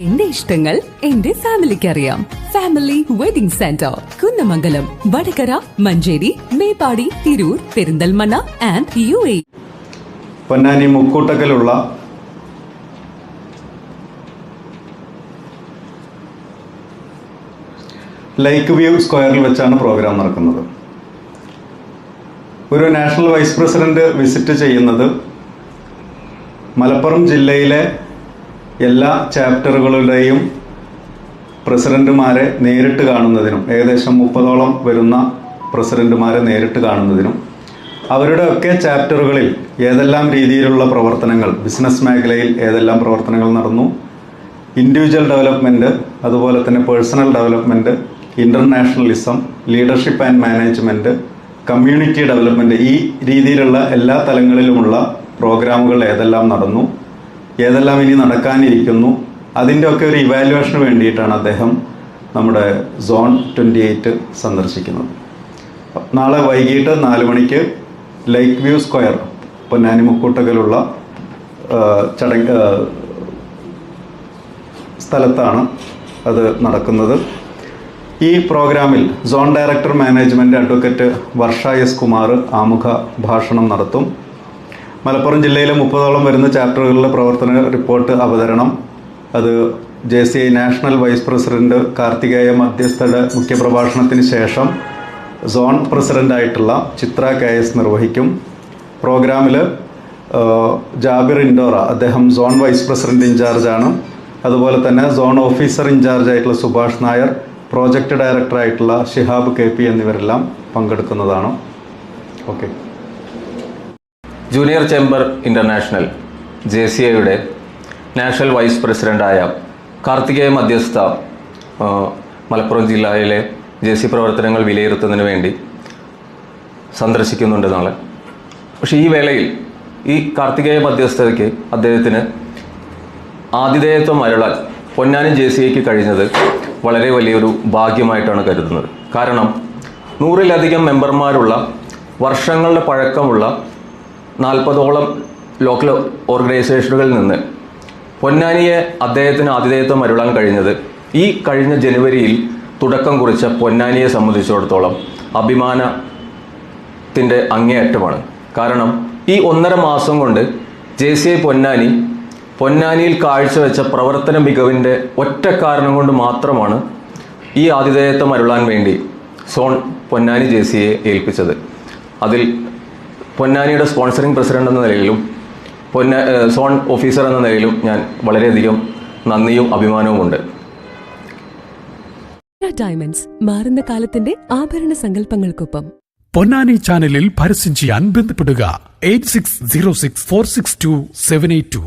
എന്റെ ഇഷ്ടങ്ങൾ എന്റെ ഫാമിലിക്ക് അറിയാം family wedding centre Kunnamangalam Vadakara Manjeri Meppadi Tirur Perinthalmanna and U A Ponnani മുക്കൂട്ടക്കലുള്ള like view സ്ക്വയറിൽ വെച്ചാണ് പ്രോഗ്രാം നടക്കുന്നത്. ഒരു നാഷണൽ വൈസ് പ്രസിഡന്റ് വിസിറ്റ് ചെയ്യുന്നത് മലപ്പുറം ജില്ലയിലെ എല്ലാ ചാപ്റ്ററുകളുടെയും പ്രസിഡന്റുമാരെ നേരിട്ട് കാണുന്നതിനും ഏകദേശം മുപ്പതോളം വരുന്ന പ്രസിഡന്റുമാരെ നേരിട്ട് കാണുന്നതിനും അവരുടെയൊക്കെ ചാപ്റ്ററുകളിൽ ഏതെല്ലാം രീതിയിലുള്ള പ്രവർത്തനങ്ങൾ ബിസിനസ് മേഖലയിൽ ഏതെല്ലാം പ്രവർത്തനങ്ങൾ നടന്നു ഇൻഡിവിജ്വൽ ഡെവലപ്മെന്റ് അതുപോലെ തന്നെ personal development internationalism leadership and management community development ഈ രീതിയിലുള്ള എല്ലാ തലങ്ങളിലുമുള്ള പ്രോഗ്രാമുകൾ ഏതെല്ലാം നടന്നു ഏതെല്ലാം ഇനി നടക്കാനിരിക്കുന്നു അതിന്റെ ഒക്കെ ഒരു ഇവാലുവേഷന് വേണ്ടിയിട്ടാണ് അദ്ദേഹം നമ്മുടെ സോൺ ട്വന്റി എയ്റ്റ് സന്ദർശിക്കുന്നത്. നാളെ വൈകിട്ട് നാല് മണിക്ക് ലൈക്ക് വ്യൂ സ്ക്വയർ പൊന്നാനി മുക്കൂട്ടകലുള്ള ചടങ്ങ് സ്ഥലത്താണ് അത് നടക്കുന്നത്. ഈ പ്രോഗ്രാമിൽ zone director management advocate Varsha S Kumar ആമുഖ ഭാഷണം നടത്തും. മലപ്പുറം ജില്ലയിലെ മുപ്പതോളം വരുന്ന ചാപ്റ്ററുകളിലെ പ്രവർത്തന റിപ്പോർട്ട് അവതരണം. അത് J C I national vice president Karthikeya മധ്യസ്ഥയുടെ മുഖ്യപ്രഭാഷണത്തിന് ശേഷം സോൺ പ്രസിഡന്റായിട്ടുള്ള ചിത്ര കെ എസ് നിർവഹിക്കും. പ്രോഗ്രാമിൽ ജാബിർ ഇൻഡോറ അദ്ദേഹം സോൺ വൈസ് പ്രസിഡന്റ് ഇൻചാർജാണ് അതുപോലെ തന്നെ സോൺ ഓഫീസർ ഇൻചാർജ് ആയിട്ടുള്ള സുഭാഷ് നായർ പ്രോജക്റ്റ് ഡയറക്ടറായിട്ടുള്ള ഷിഹാബ് കെ പി എന്നിവരെല്ലാം പങ്കെടുക്കുന്നതാണ്. Okay. Junior chamber international J C ഐയുടെ നാഷണൽ വൈസ് പ്രസിഡന്റായ കാർത്തികേയ മധ്യസ്ഥ മലപ്പുറം ജില്ലയിലെ ജെ സി പ്രവർത്തനങ്ങൾ വിലയിരുത്തുന്നതിന് വേണ്ടി സന്ദർശിക്കുന്നുണ്ട് നാളെ. പക്ഷേ ഈ വേളയിൽ ഈ കാർത്തികേയ മധ്യസ്ഥതയ്ക്ക് അദ്ദേഹത്തിന് ആതിഥേയത്വം അരുളാൻ പൊന്നാനി ജെ സി ഐക്ക് കഴിഞ്ഞത് വളരെ വലിയൊരു ഭാഗ്യമായിട്ടാണ് കരുതുന്നത്. കാരണം നൂറിലധികം മെമ്പർമാരുള്ള വർഷങ്ങളുടെ പഴക്കമുള്ള നാൽപ്പതോളം ലോക്കൽ ഓർഗനൈസേഷനുകളിൽ നിന്ന് പൊന്നാനിയെ അദ്ദേഹത്തിന് ആതിഥേയത്വം അരുളാൻ കഴിഞ്ഞത് ഈ കഴിഞ്ഞ ജനുവരിയിൽ തുടക്കം കുറിച്ച പൊന്നാനിയെ സംബന്ധിച്ചിടത്തോളം അഭിമാനത്തിന്റെ അങ്ങേയറ്റമാണ്. കാരണം ഈ ഒന്നര മാസം കൊണ്ട് ജെ സി ഐ പൊന്നാനി പൊന്നാനിയിൽ കാഴ്ചവെച്ച പ്രവർത്തന മികവിന്റെ ഒറ്റ കാരണം കൊണ്ട് മാത്രമാണ് ഈ ആതിഥേയത്വം അരുളാൻ വേണ്ടി സോൺ പൊന്നാനി ജെ ഏൽപ്പിച്ചത്. അതിൽ പൊന്നാനിയുടെ സ്പോൺസറിംഗ് പ്രസിഡന്റ് എന്ന നിലയിലും പൊന്ന സോൺ ഓഫീസർ എന്ന നിലയിലും ഞാൻ വളരെയധികം നന്ദിയും അഭിമാനവുമുണ്ട് ഡയമണ്ട്സ് മാറുന്ന കാലത്തിന്റെ ആഭരണ സങ്കല്പങ്ങൾക്കൊപ്പം. പൊന്നാനി ചാനലിൽ പരസ്യം ചെയ്യാൻ ബന്ധപ്പെടുക. Eight six zero six four six two seven eight two